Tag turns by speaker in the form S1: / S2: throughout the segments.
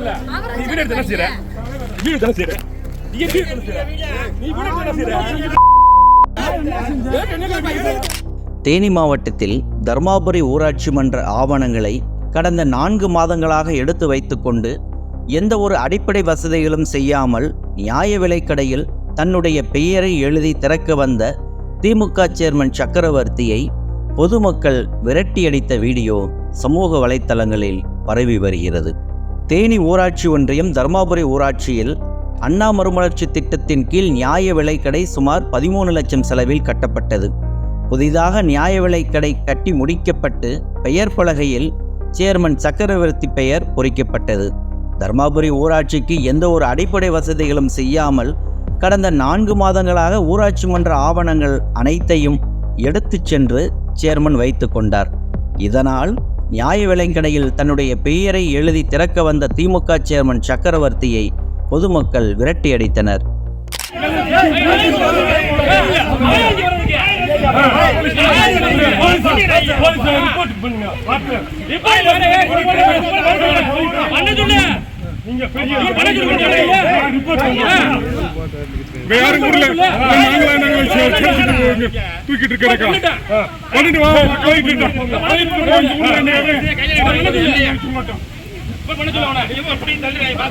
S1: நீ எடுத்து என்ன செய்யற எடுத்து செய்யற நீ எடுத்து செய்யற நீ எடுத்து செய்யற
S2: தேனி மாவட்டத்தில் தர்மாபுரி ஊராட்சி மன்ற ஆவணங்களை கடந்த நான்கு மாதங்களாக எடுத்து வைத்துக்கொண்டு எந்த ஒரு அடிப்படை வசதிகளும் செய்யாமல் நியாய விலைக்கடையில் தன்னுடைய பெயரை எழுதி திறக்க வந்த திமுக சேர்மன் சக்கரவர்த்தியை பொதுமக்கள் விரட்டியடித்த வீடியோ சமூக வலைத்தளங்களில் பரவி வருகிறது. தேனி ஊராட்சி ஒன்றியம் தர்மாபுரி ஊராட்சியில் அண்ணா மறுமலர்ச்சி திட்டத்தின் கீழ் நியாய விலைக்கடை சுமார் பதிமூணு லட்சம் செலவில் கட்டப்பட்டது. புதிதாக நியாய விலைக்கடை கட்டி முடிக்கப்பட்டு பெயர் பலகையில் சேர்மன் சக்கரவர்த்தி பெயர் பொறிக்கப்பட்டது. தர்மாபுரி ஊராட்சிக்கு எந்த ஒரு அடிப்படை வசதிகளும் செய்யாமல் கடந்த நான்கு மாதங்களாக ஊராட்சி மன்ற ஆவணங்கள் அனைத்தையும் எடுத்துச் சென்று சேர்மன் வைத்து கொண்டார். இதனால் நியாய விலைக்கடையில் தன்னுடைய பெயரை எழுதி திறக்க வந்த திமுக சேர்மன் சக்கரவர்த்தியை பொதுமக்கள் விரட்டியடித்தனர்
S1: நீங்க பெரிய ரிப்போர்ட் யாரும் நாங்களா போங்க. தூக்கிட்டு கிடக்கா பண்ணிட்டு. வா போயிட்டு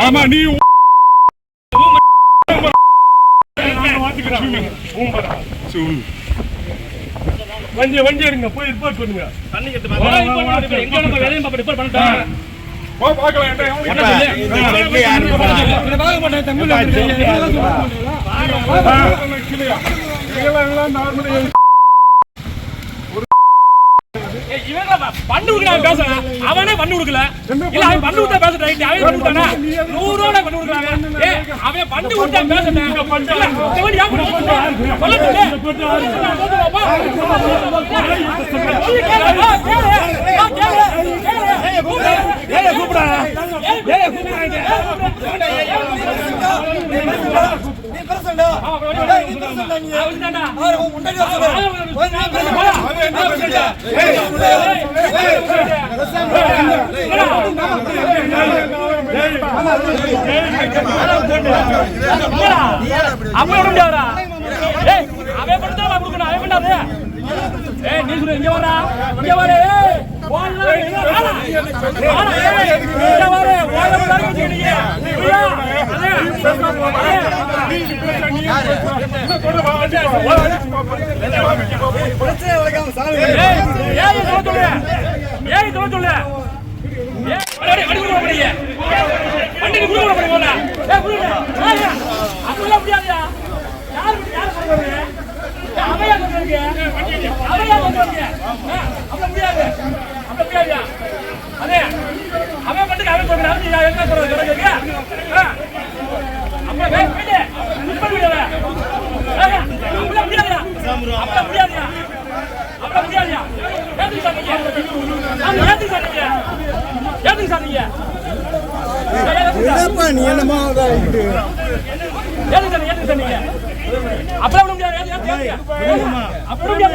S1: ஆமா நீ வண்டி வண்டி எடுங்க. போய் ரிப்போர்ட் பண்ணுங்க. வா பார்க்கலாம்
S3: பண்ணு அவன் பேசுறான் அவனே பண்ணு கொடுக்கல இல்ல அவன் பண்ணு கொடுத்தா பேசுற ரைட் அவன் பண்ணு கொடுத்தானா நூறோட பண்ணு ஏ அவன் பண்ணு கொடுத்தா பேசுறேன் இவன் ஏன் பண்ணு கொடுத்தா அப்ப விட முடியாதா ஏய் அவன் பண்ணா அவன் கொடுக்கணும். அவன் பண்ணாது. ஏய் நீ சொல்லு இங்க வரா இங்க வர ஏய் ஓடலாம் இங்க வாடா. வாடா, ஏய், இங்க வர ஓட முடியாது வச்சுக்கிட்டீங்க புரியா? அதே, ஏய், ஏய் சொல்ல சொல்லு ஏய் சொல்ல சொல்லு ஏய், மாட்டீங்க. வண்டிக்கு கொடுக்க அவையா அவையா அவையா அதே, அவன் பாட்டுக்கு அவன் சொல்றான். நீ என்ன சொல்றது? சொல்றீங்க? அப்புறம் வே- போயிடு. இப்ப முடியாதா? ஏய், அப்படிலாம் முடியாதுயா. அப்படிலாம் முடியாதுயா. அப்படிலாம் முடியாதுயா. ஏத்துக்கு சொன்னீங்க? ஆமா, ஏத்துக்கு சொன்னீங்க? ஏத்துக்கு சொன்னீங்க? ஏய், ஏத்துக்கு சொன்னீங்க? ஏத்துக்கு சொன்னீங்க? ஏத்துக்கு சொன்னீங்க? அப்படிலாம் விட முடியாது. அப்படி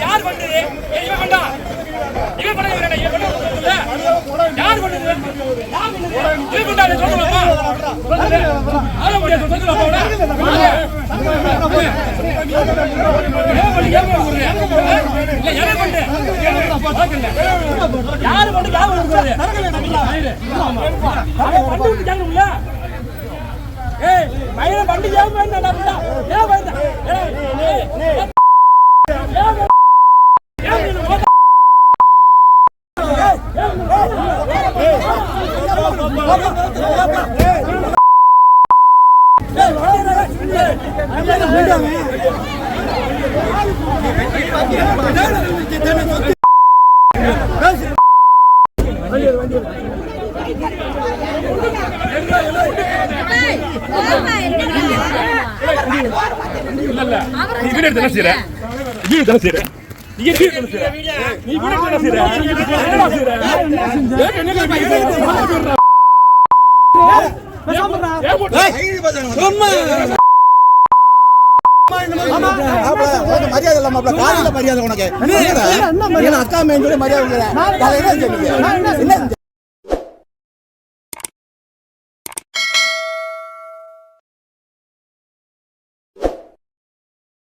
S3: யார் பண்றது? இவன் பண்ணா. இவன் பண்ண இவன் பண்ண யார் பண்ணது? யார் சொல்லலாமா? சொல்லுங்க. சொல்லலாமா அவன? பண்ணி, யாரு பண்ணு, ஏய், மயிலை பண்ணு ஏன் பயந்தா? ஏன் பயந்தா? ஏய், ஏய், ஏய், ஏன் பயந்தா? ஏன் பயந்தா?
S1: இல்ல நீ எடுத்து என்ன செய்யற எடுத்து என்ன செய்யற நீ என்ன செய்யற நீ என்ன செய்யற செய்யற என்ன செய்யற?
S4: மரியாதை இல்லாம காலையில மரியாதை உனக்கு. அக்கா மேன் சொல்லி மரியாதை என்ன?